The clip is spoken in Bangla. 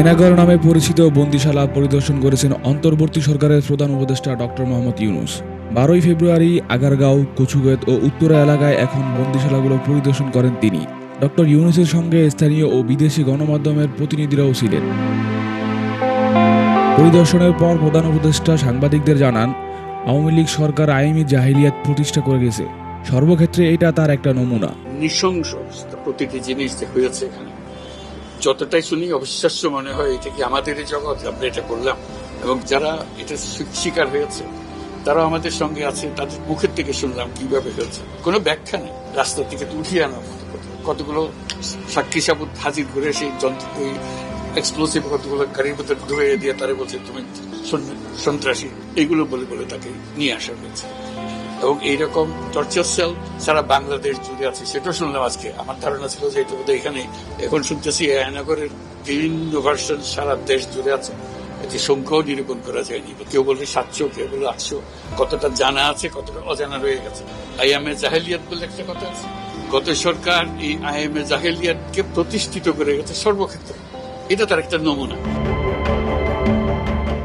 আয়নাগর নামে পরিচিত বন্দিশালা পরিদর্শন করেছেন অন্তর্বর্তী সরকারের প্রধান উপদেষ্টা ডক্টর মোহাম্মদ ইউনুস। বারোই ফেব্রুয়ারি আগারগাঁও, কচুগেত ও উত্তরা এলাকায় এখন বন্দিশালাগুলো পরিদর্শন করেন তিনি। ডক্টর ইউনুসের সঙ্গে স্থানীয় ও বিদেশি গণমাধ্যমের প্রতিনিধিরাও ছিলেন। পরিদর্শনের পর প্রধান উপদেষ্টা সাংবাদিকদের জানান, আওয়ামী লীগ সরকার আইনি জাহিলিয়াত প্রতিষ্ঠা করে গেছে। সর্বক্ষেত্রে এটা তার একটা নমুনা। নৃশংস প্রতিটি জিনিস হয়েছে এখানে। যতটাই শুনি, অবিশ্বাস্য মনে হয়, এটা কি আমাদের জগৎ? আমরা এটা করলাম। এবং যারা এটা শিকার হয়েছে, তারাও আমাদের সঙ্গে আছে, তাদের মুখের থেকে শুনলাম কীভাবে হয়েছে। কোনো ব্যাখ্যা নেই। রাস্তা থেকে উঠিয়ে মতো কতগুলো সাক্ষী সাবুত হাজির ঘুরে সেই যন্ত্র এক্সপ্লোসিভ কতগুলো গাড়ির ভিতরে ঢুকে দিয়ে তারা বলছে, তুমি সন- সন্ত্রাসী। এগুলো বলে বলে তাকে নিয়ে আসা হয়েছে। এবং এইরকম টর্চার সেল সারা বাংলাদেশ জুড়ে আছে। সেটা শুনলাম আজকে। আমার ধারণা ছিল যে এটা এখানে এখন শুনতেছি আয়নাগরের বিভিন্ন ভার্সন সারা দেশ জুড়ে আছে। যে সংখ্যাও নিরূপণ করা যায়নি। কেউ বলে সাতশো, কেউ বলে আটশো। কতটা জানা আছে, কতটা অজানা রয়ে গেছে। আইএমএ জাহেলিয়াত বলে একটা কথা আছে। গত সরকার এই আইএমএ জাহেলিয়াতকে প্রতিষ্ঠিত করে গেছে সর্বক্ষেত্রে। এটা তার একটা নমুনা।